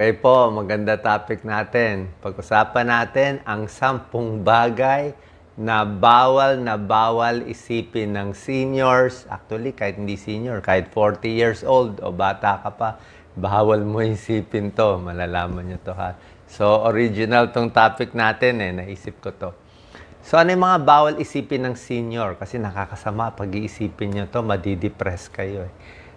Okay po, maganda topic natin. Pag-usapan natin ang sampung bagay na bawal na bawal isipin ng seniors. Actually, kahit hindi senior, kahit 40 years old o bata ka pa, bawal mo isipin to. Malalaman nyo to ha. So, original tong topic natin eh. Naisip ko to. So, ano yung mga bawal isipin ng senior? Kasi nakakasama. Pag-iisipin nyo to, madidepress kayo eh.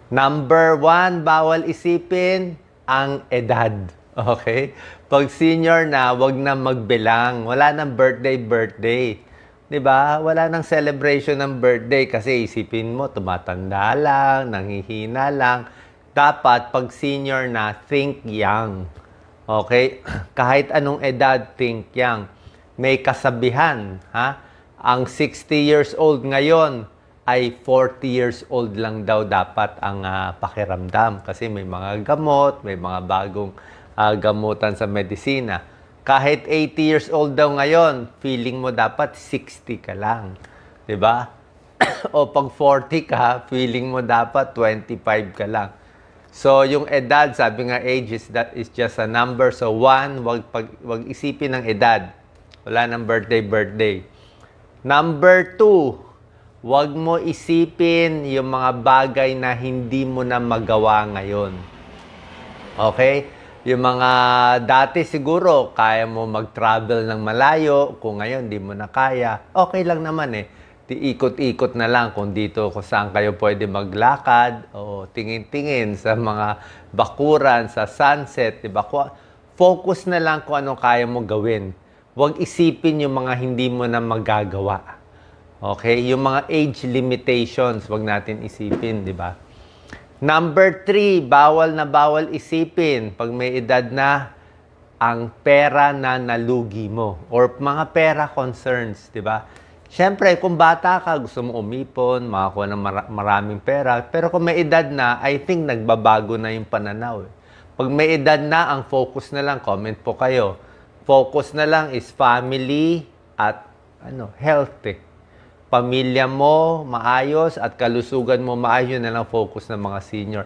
Number one, bawal isipin ang edad. Okay? Pag senior na, wag na magbilang. Wala nang birthday, birthday. 'Di ba? Wala nang celebration ng birthday kasi isipin mo, tumatanda lang, nanghihina lang. Dapat, pag senior na, think young. Okay? Kahit anong edad, think young. May kasabihan, ha? Ang 60 years old ngayon ay 40 years old lang daw dapat ang ah, pakiramdam kasi may mga gamot, may mga bagong ah, gamutan sa medisina. Kahit 80 years old daw ngayon, feeling mo dapat 60 ka lang. 'Di ba? o pag 40 ka, feeling mo dapat 25 ka lang. So, yung edad, sabi nga age is, that is just a number. So, one, wag, pag, wag isipin ng edad. Wala nang birthday, birthday. Number two, wag mo isipin yung mga bagay na hindi mo na magawa ngayon. Okay? Yung mga dati siguro, kaya mo mag-travel ng malayo. Kung ngayon, di mo na kaya. Okay lang naman eh. Di ikot-ikot na lang kung dito kung saan kayo pwede maglakad o tingin-tingin sa mga bakuran, sa sunset, di ba? Ku- Focus na lang kung ano kaya mo gawin. Huwag isipin yung mga hindi mo na magagawa. Okay? Yung mga age limitations, wag natin isipin, di ba? Number three, bawal na bawal isipin pag may edad na ang pera na nalugi mo or mga pera concerns, di ba? Siyempre, kung bata ka, gusto mo umipon, makakuha ng mara- maraming pera. Pero kung may edad na, I think nagbabago na yung pananaw. eh. Pag may edad na, ang focus na lang, comment po kayo, focus na lang is family at ano, health eh pamilya mo maayos at kalusugan mo maayos, yun na lang focus ng mga senior.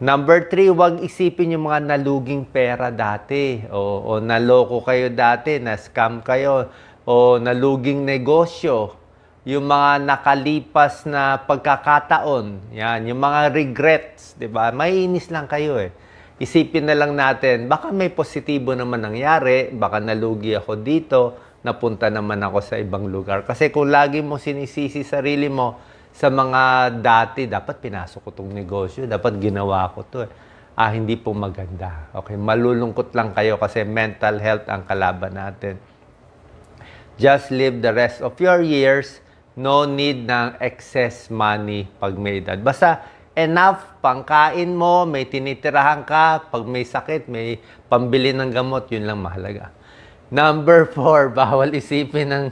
Number three, wag isipin yung mga naluging pera dati o, o naloko kayo dati, na-scam kayo o naluging negosyo. Yung mga nakalipas na pagkakataon, yan, yung mga regrets, di ba? Maiinis lang kayo eh. Isipin na lang natin, baka may positibo naman nangyari, baka nalugi ako dito, napunta naman ako sa ibang lugar. Kasi kung lagi mo sinisisi sarili mo sa mga dati, dapat pinasok ko tong negosyo, dapat ginawa ko to. Eh. Ah, hindi po maganda. Okay, malulungkot lang kayo kasi mental health ang kalaban natin. Just live the rest of your years. No need ng excess money pag may edad. Basta enough, pangkain mo, may tinitirahan ka, pag may sakit, may pambili ng gamot, yun lang mahalaga. Number four, bawal isipin ng,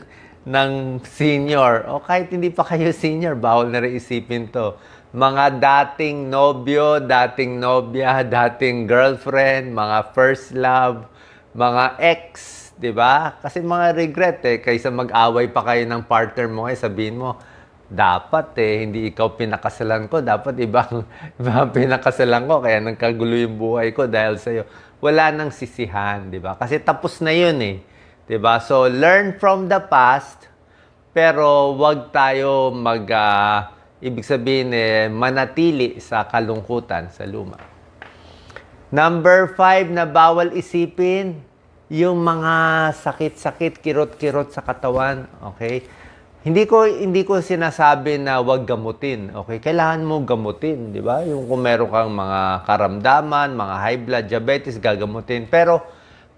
ng senior. O kahit hindi pa kayo senior, bawal na rin isipin to. Mga dating nobyo, dating nobya, dating girlfriend, mga first love, mga ex, di ba? Kasi mga regret eh, kaysa mag-away pa kayo ng partner mo, eh, sabihin mo, dapat eh, hindi ikaw pinakasalan ko, dapat ibang, ibang pinakasalan ko, kaya nagkagulo yung buhay ko dahil sa'yo. Wala nang sisihan, di ba? Kasi tapos na yun eh. Di ba? So, learn from the past, pero wag tayo mag, ah, ibig sabihin eh, manatili sa kalungkutan sa luma. Number five na bawal isipin, yung mga sakit-sakit, kirot-kirot sa katawan, okay? Hindi ko hindi ko sinasabi na wag gamutin, okay? Kailangan mo gamutin, di ba? Yung kung meron kang mga karamdaman, mga high blood, diabetes, gagamutin. Pero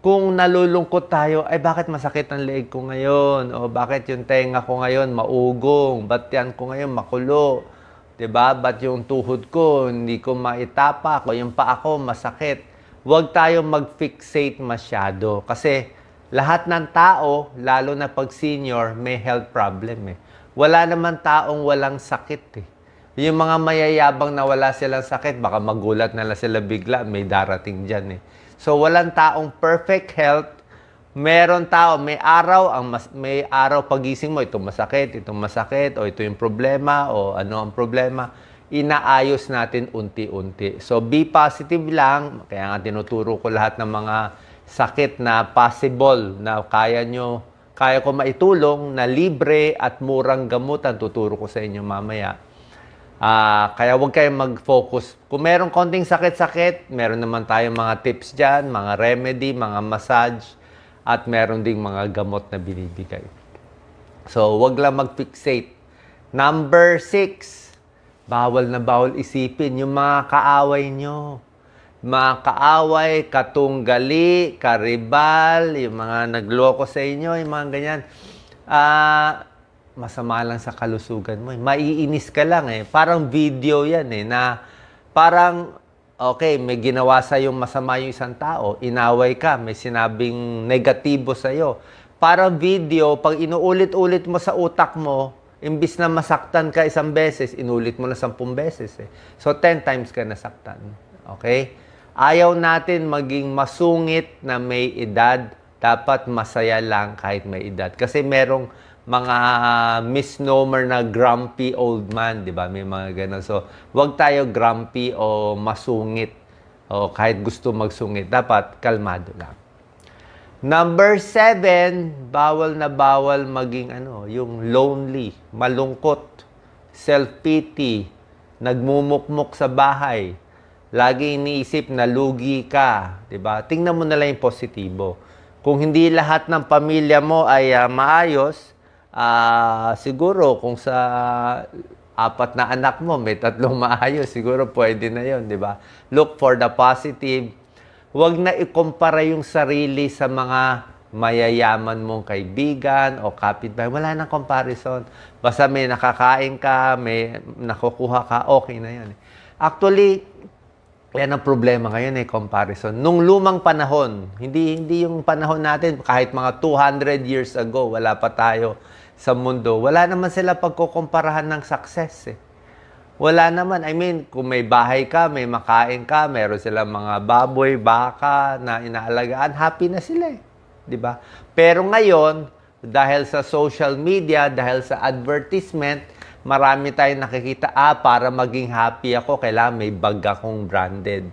kung nalulungkot tayo, ay bakit masakit ang leeg ko ngayon? O bakit yung tenga ko ngayon maugong? Ba't yan ko ngayon makulo? 'Di ba? Ba't yung tuhod ko hindi ko maitapak o yung paa ko masakit? Huwag tayo mag-fixate masyado kasi lahat ng tao, lalo na pag senior, may health problem eh. Wala naman taong walang sakit eh. Yung mga mayayabang na wala silang sakit, baka magulat na lang sila bigla, may darating dyan eh. So walang taong perfect health. Meron tao, may araw, ang mas, may araw pagising mo, ito masakit, ito masakit, o ito yung problema, o ano ang problema. inaayos natin unti-unti. So, be positive lang. Kaya nga tinuturo ko lahat ng mga sakit na possible na kaya nyo, kaya ko maitulong na libre at murang gamutan. Tuturo ko sa inyo mamaya. Ah, kaya huwag kayong mag-focus. Kung meron konting sakit-sakit, meron naman tayong mga tips dyan, mga remedy, mga massage, at meron ding mga gamot na binibigay. So, wag lang mag-fixate. Number six, bawal na bawal isipin yung mga kaaway nyo. Mga kaaway, katunggali, karibal, yung mga nagloko sa inyo, yung mga ganyan. Ah, masama lang sa kalusugan mo. eh. Maiinis ka lang eh. Parang video yan eh, na parang, okay, may ginawa sa yung masama yung isang tao, inaway ka, may sinabing negatibo sa iyo. Parang video, pag inuulit-ulit mo sa utak mo, imbis na masaktan ka isang beses, inulit mo na sampung beses eh. So, 10 times ka nasaktan. Okay? Ayaw natin maging masungit na may edad, dapat masaya lang kahit may edad. Kasi merong mga misnomer na grumpy old man, di ba? May mga ganun. So, wag tayo grumpy o masungit o kahit gusto magsungit. Dapat kalmado lang. Number seven, bawal na bawal maging ano, yung lonely, malungkot, self-pity, nagmumukmuk sa bahay, lagi iniisip na lugi ka, 'di ba? Tingnan mo na lang yung positibo. Kung hindi lahat ng pamilya mo ay ah, maayos, ah, siguro kung sa apat na anak mo may tatlong maayos, siguro pwede na 'yon, 'di ba? Look for the positive. Huwag na ikumpara yung sarili sa mga mayayaman mong kaibigan o kapitbahay. Wala nang comparison. Basta may nakakain ka, may nakukuha ka, okay na yan. Actually, yan ang problema ngayon eh, comparison. Nung lumang panahon, hindi hindi yung panahon natin, kahit mga 200 years ago, wala pa tayo sa mundo, wala naman sila pagkukumparahan ng success eh. Wala naman. I mean, kung may bahay ka, may makain ka, meron silang mga baboy, baka na inaalagaan, happy na sila eh. ba? Pero ngayon, dahil sa social media, dahil sa advertisement, marami tayong nakikita, ah, para maging happy ako, kailangan may bag akong branded.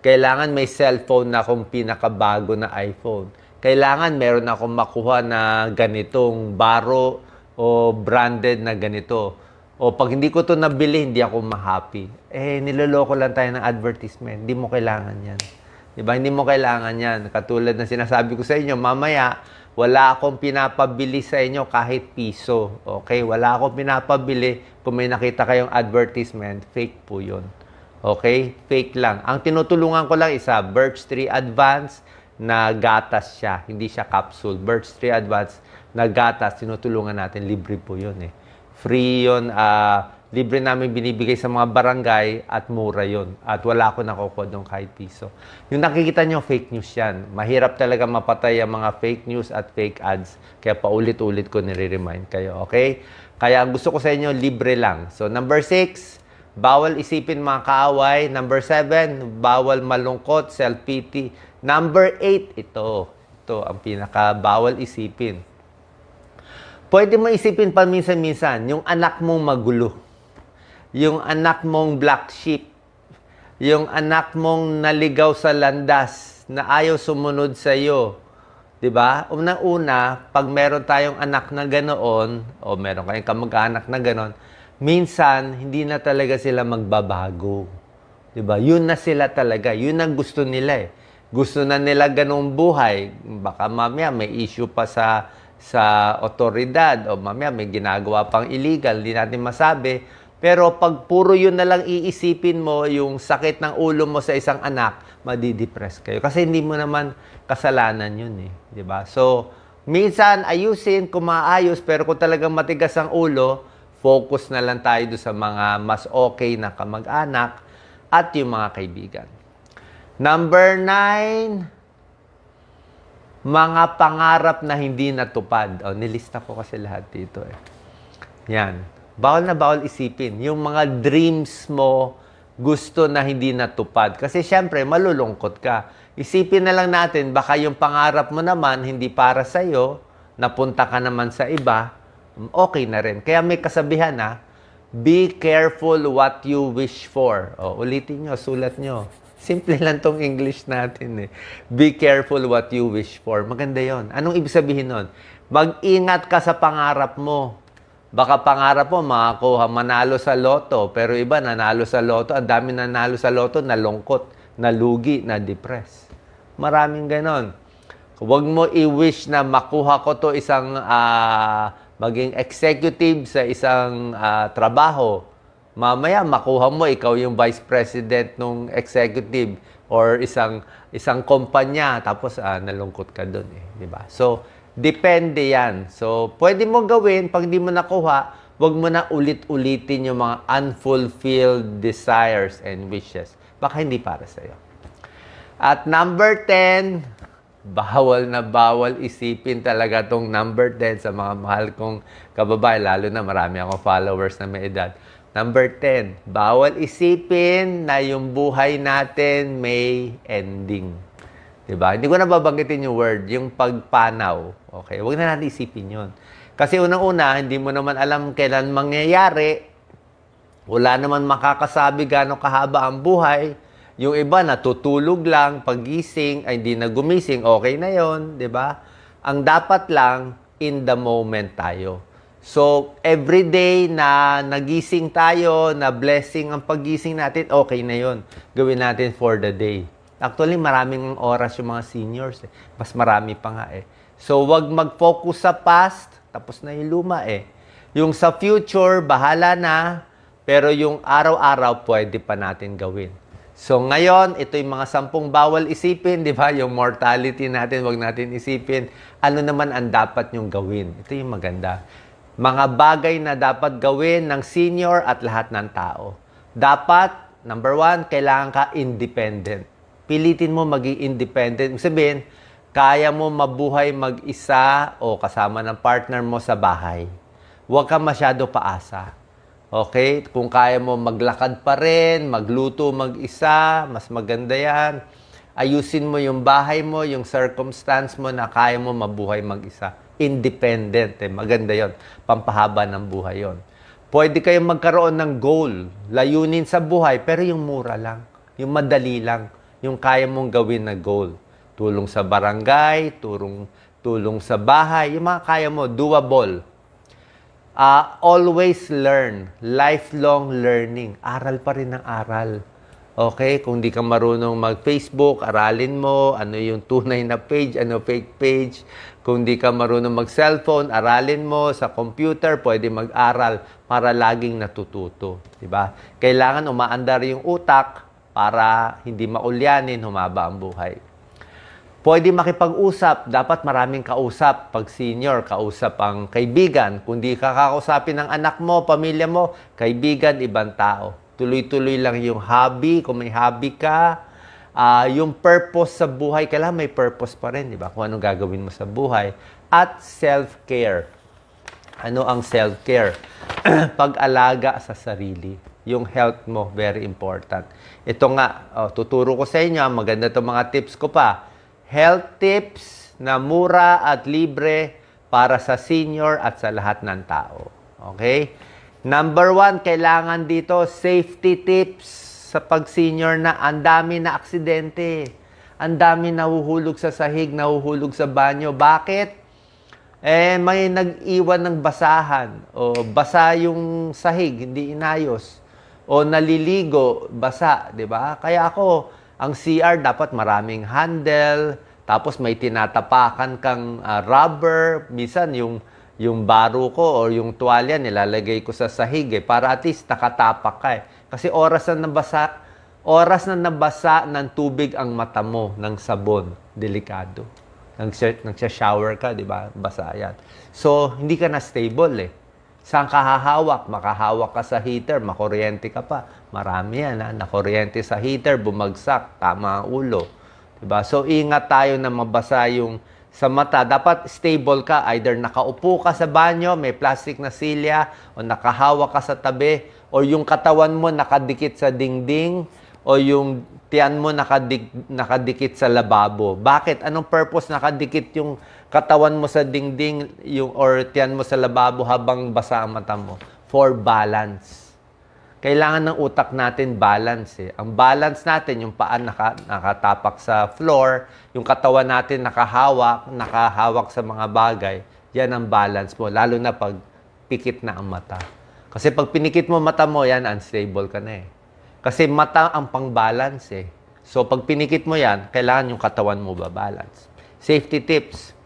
Kailangan may cellphone na akong pinakabago na iPhone. Kailangan meron akong makuha na ganitong baro o branded na ganito. O pag hindi ko to nabili, hindi ako ma-happy. Eh, niloloko lang tayo ng advertisement. Hindi mo kailangan yan. Di ba? Hindi mo kailangan yan. Katulad na sinasabi ko sa inyo, mamaya, wala akong pinapabili sa inyo kahit piso. Okay? Wala akong pinapabili. Kung may nakita kayong advertisement, fake po yun. Okay? Fake lang. Ang tinutulungan ko lang isa, Birch 3 Advance na gatas siya. Hindi siya capsule. Birch 3 Advance na gatas, tinutulungan natin. Libre po yun eh. Free yun. ah, libre namin binibigay sa mga barangay at mura yun. At wala ako nakukuha doon kahit piso. Yung nakikita nyo, fake news yan. Mahirap talaga mapatay ang mga fake news at fake ads. Kaya paulit-ulit ko nire-remind kayo. Okay? Kaya ang gusto ko sa inyo, libre lang. So, number six, bawal isipin mga kaaway. Number seven, bawal malungkot, self-pity. Number eight, ito. Ito ang pinaka bawal isipin. Pwede mo isipin pa minsan-minsan, yung anak mong magulo. Yung anak mong black sheep. Yung anak mong naligaw sa landas na ayaw sumunod sa iyo. 'Di ba? Unang-una, pag meron tayong anak na ganoon o meron kayong kamag-anak na ganoon, minsan hindi na talaga sila magbabago. 'Di ba? Yun na sila talaga. Yun ang gusto nila eh. Gusto na nila ganong buhay. Baka mamaya may issue pa sa sa otoridad o mamaya may ginagawa pang illegal, hindi natin masabi. Pero pag puro yun na lang iisipin mo, yung sakit ng ulo mo sa isang anak, madidepress kayo. Kasi hindi mo naman kasalanan yun eh. Ba? So, minsan ayusin kung maayos, pero kung talagang matigas ang ulo, focus na lang tayo doon sa mga mas okay na kamag-anak at yung mga kaibigan. Number nine, mga pangarap na hindi natupad. O, nilista ko kasi lahat dito eh. Yan. Bawal na bawal isipin. Yung mga dreams mo, gusto na hindi natupad. Kasi syempre, malulungkot ka. Isipin na lang natin, baka yung pangarap mo naman, hindi para sa'yo, napunta ka naman sa iba, okay na rin. Kaya may kasabihan na, Be careful what you wish for. O, ulitin nyo, sulat nyo. Simple lang tong English natin eh. Be careful what you wish for. Maganda yon. Anong ibig sabihin nun? Mag-ingat ka sa pangarap mo. Baka pangarap mo, makakuha, manalo sa loto. Pero iba, nanalo sa loto. Ang dami nanalo sa loto, nalungkot, nalugi, na-depress. Maraming ganon. Huwag mo i-wish na makuha ko to isang ah, maging executive sa isang ah, trabaho. Mamaya makuha mo ikaw yung vice president ng executive or isang isang kumpanya tapos ah, nalungkot ka doon eh, di ba? So depende 'yan. So pwede mo gawin pag di mo nakuha, wag mo na ulit-ulitin yung mga unfulfilled desires and wishes. Baka hindi para sa iyo. At number 10, bawal na bawal isipin talaga tong number 10 sa mga mahal kong kababae, lalo na marami akong followers na may edad. Number 10, bawal isipin na yung buhay natin may ending. 'Di ba? Hindi ko na babanggitin yung word, yung pagpanaw. Okay, huwag na natin isipin 'yon. Kasi unang-una, hindi mo naman alam kailan mangyayari. Wala naman makakasabi gaano kahaba ang buhay. Yung iba natutulog lang, pagising ay hindi na gumising, okay na 'yon, 'di ba? Ang dapat lang in the moment tayo. So, every day na nagising tayo, na blessing ang pagising natin, okay na 'yon. Gawin natin for the day. Actually, maraming oras yung mga seniors. Eh. Mas marami pa nga eh. So, wag mag-focus sa past, tapos na yung luma eh. Yung sa future, bahala na, pero yung araw-araw, pwede pa natin gawin. So ngayon, ito yung mga sampung bawal isipin, di ba? Yung mortality natin, wag natin isipin. Ano naman ang dapat nyong gawin? Ito yung maganda. Mga bagay na dapat gawin ng senior at lahat ng tao. Dapat, number one, kailangan ka independent. Pilitin mo maging independent. Ibig sabihin, kaya mo mabuhay mag-isa o kasama ng partner mo sa bahay. Huwag ka masyado paasa. Okay? Kung kaya mo maglakad pa rin, magluto mag-isa, mas maganda yan. Ayusin mo yung bahay mo, yung circumstance mo na kaya mo mabuhay mag-isa. Independent. Eh. Maganda yon Pampahaba ng buhay yon Pwede kayong magkaroon ng goal, layunin sa buhay, pero yung mura lang, yung madali lang, yung kaya mong gawin na goal. Tulong sa barangay, tulong, tulong sa bahay, yung mga kaya mo, doable. Uh, always learn. Lifelong learning. Aral pa rin ng aral. Okay? Kung di ka marunong mag-Facebook, aralin mo ano yung tunay na page, ano fake page. Kung di ka marunong mag-cellphone, aralin mo. Sa computer, pwede mag-aral para laging natututo. Diba? Kailangan umaandar yung utak para hindi maulyanin, humaba ang buhay. Pwede makipag-usap. Dapat maraming kausap. Pag senior, kausap ang kaibigan. Kung di ka kakausapin ng anak mo, pamilya mo, kaibigan, ibang tao. Tuloy-tuloy lang yung hobby. Kung may hobby ka, ah, yung purpose sa buhay, kailangan may purpose pa rin, di ba? Kung anong gagawin mo sa buhay. At self-care. Ano ang self-care? Pag-alaga sa sarili. Yung health mo, very important. Ito nga, oh, tuturo ko sa inyo, maganda itong mga tips ko pa health tips na mura at libre para sa senior at sa lahat ng tao. Okay? Number one, kailangan dito safety tips sa pag-senior na ang dami na aksidente. Ang dami nahuhulog sa sahig, nahuhulog sa banyo. Bakit? Eh, may nag-iwan ng basahan. O basa yung sahig, hindi inayos. O naliligo, basa, di ba? Kaya ako, ang CR dapat maraming handle, tapos may tinatapakan kang uh, rubber, minsan yung yung baro ko o yung tuwalya nilalagay ko sa sahig eh, para at least nakatapak ka eh. Kasi oras na nabasa, oras na nabasa ng tubig ang mata mo ng sabon, delikado. Nagsha-shower ka, di ba? Basa yan. So, hindi ka na stable eh. Saan ka hahawak? Makahawak ka sa heater, makuryente ka pa. Marami yan, ha? Nakuryente sa heater, bumagsak, tama ulo. Diba? So, ingat tayo na mabasa yung sa mata. Dapat stable ka. Either nakaupo ka sa banyo, may plastic na silya, o nakahawak ka sa tabi, o yung katawan mo nakadikit sa dingding, o yung tiyan mo nakadik, nakadikit sa lababo. Bakit? Anong purpose nakadikit yung katawan mo sa dingding yung, or tiyan mo sa lababo habang basa ang mata mo? for balance. Kailangan ng utak natin balance eh. Ang balance natin, yung paan naka, nakatapak sa floor, yung katawan natin nakahawak, nakahawak sa mga bagay, yan ang balance mo. Lalo na pag pikit na ang mata. Kasi pag pinikit mo mata mo, yan, unstable ka na eh. Kasi mata ang pang-balance eh. So pag pinikit mo yan, kailangan yung katawan mo ba-balance. Safety tips.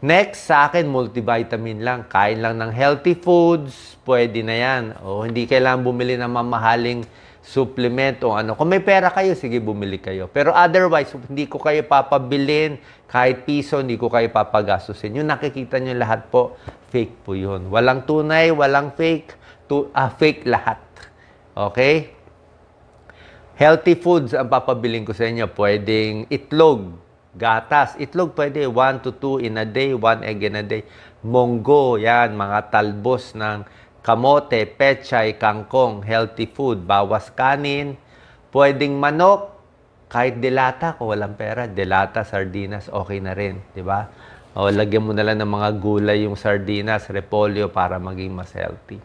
Next, sa akin, multivitamin lang. Kain lang ng healthy foods, pwede na yan. O hindi kailangan bumili ng mamahaling supplement o ano. Kung may pera kayo, sige, bumili kayo. Pero otherwise, hindi ko kayo papabilin, kahit piso, hindi ko kayo papagastusin. Yung nakikita nyo lahat po, fake po yun. Walang tunay, walang fake, tu- ah, fake lahat. Okay? Healthy foods ang papabiling ko sa inyo. Pwedeng itlog, gatas. Itlog pwede 1 to 2 in a day, 1 egg in a day. Monggo, yan, mga talbos ng kamote, pechay, kangkong, healthy food, bawas kanin. Pwedeng manok, kahit delata, kung walang pera, delata, sardinas, okay na rin, di ba? O, lagyan mo na lang ng mga gulay yung sardinas, repolyo para maging mas healthy.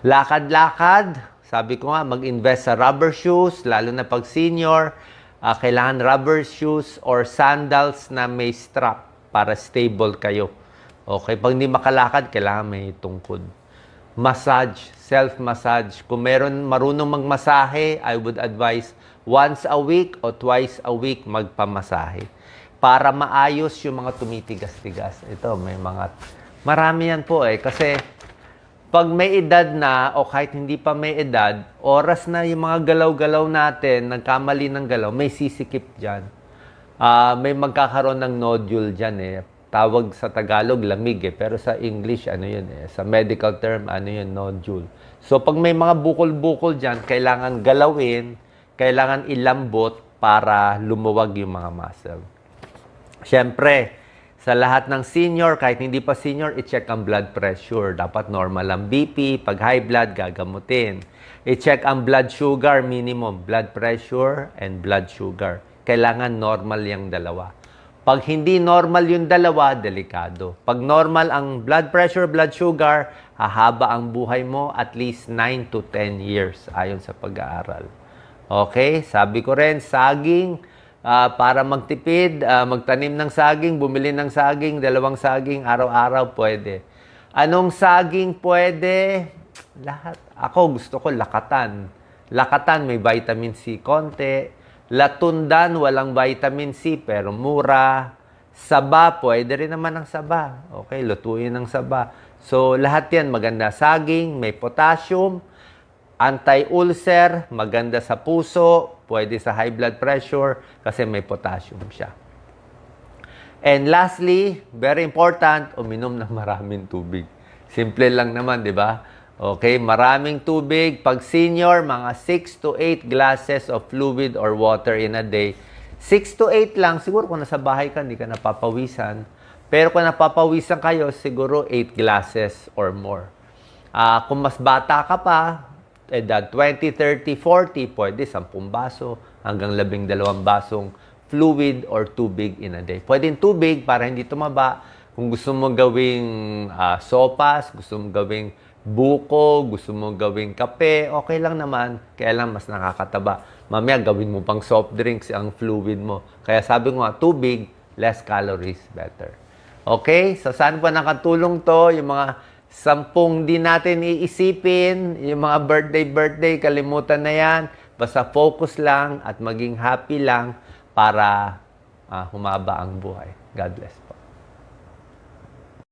Lakad-lakad, sabi ko nga, mag-invest sa rubber shoes, lalo na pag senior, ah, kailangan rubber shoes or sandals na may strap para stable kayo. Okay, pag hindi makalakad, kailangan may tungkod. Massage, self-massage. Kung meron marunong magmasahe, I would advise once a week o twice a week magpamasahe para maayos yung mga tumitigas-tigas. Ito, may mga... Marami yan po eh. Kasi pag may edad na o kahit hindi pa may edad, oras na yung mga galaw-galaw natin, nagkamali ng galaw, may sisikip dyan. Ah, may magkakaroon ng nodule dyan eh. Tawag sa Tagalog, lamig eh. Pero sa English, ano yun eh. Sa medical term, ano yun, nodule. So pag may mga bukol-bukol dyan, kailangan galawin, kailangan ilambot para lumuwag yung mga muscle. Siyempre, sa lahat ng senior, kahit hindi pa senior, i-check ang blood pressure. Dapat normal ang BP. Pag high blood, gagamutin. I-check ang blood sugar minimum. Blood pressure and blood sugar. Kailangan normal yung dalawa. Pag hindi normal yung dalawa, delikado. Pag normal ang blood pressure, blood sugar, hahaba ang buhay mo at least 9 to 10 years ayon sa pag-aaral. Okay? Sabi ko rin, saging, ah, para magtipid, ah, magtanim ng saging, bumili ng saging, dalawang saging, araw-araw pwede. Anong saging pwede? Lahat. Ako gusto ko lakatan. Lakatan may vitamin C konti. Latundan walang vitamin C pero mura. Saba, pwede rin naman ang saba. Okay, lutuin ng saba. So, lahat yan maganda. Saging, may potassium, anti-ulcer, maganda sa puso, pwede sa high blood pressure kasi may potassium siya. And lastly, very important, uminom ng maraming tubig. Simple lang naman, di ba? Okay, maraming tubig. Pag senior, mga 6 to 8 glasses of fluid or water in a day. 6 to 8 lang, siguro kung nasa bahay ka, hindi ka napapawisan. Pero kung napapawisan kayo, siguro 8 glasses or more. Ah, kung mas bata ka pa, edad 20, 30, 40, pwede 10 baso hanggang 12 basong fluid or tubig in a day. Pwedeng tubig para hindi tumaba. Kung gusto mo gawing ah, sopas, gusto mo gawing buko, gusto mo gawing kape, okay lang naman. Kaya lang mas nakakataba. Mamaya gawin mo pang soft drinks ang fluid mo. Kaya sabi ko nga, tubig, less calories, better. Okay? So, saan pa nakatulong to? Yung mga sampung di natin iisipin, yung mga birthday-birthday, kalimutan na yan. Basta focus lang at maging happy lang para ah, humaba ang buhay. God bless.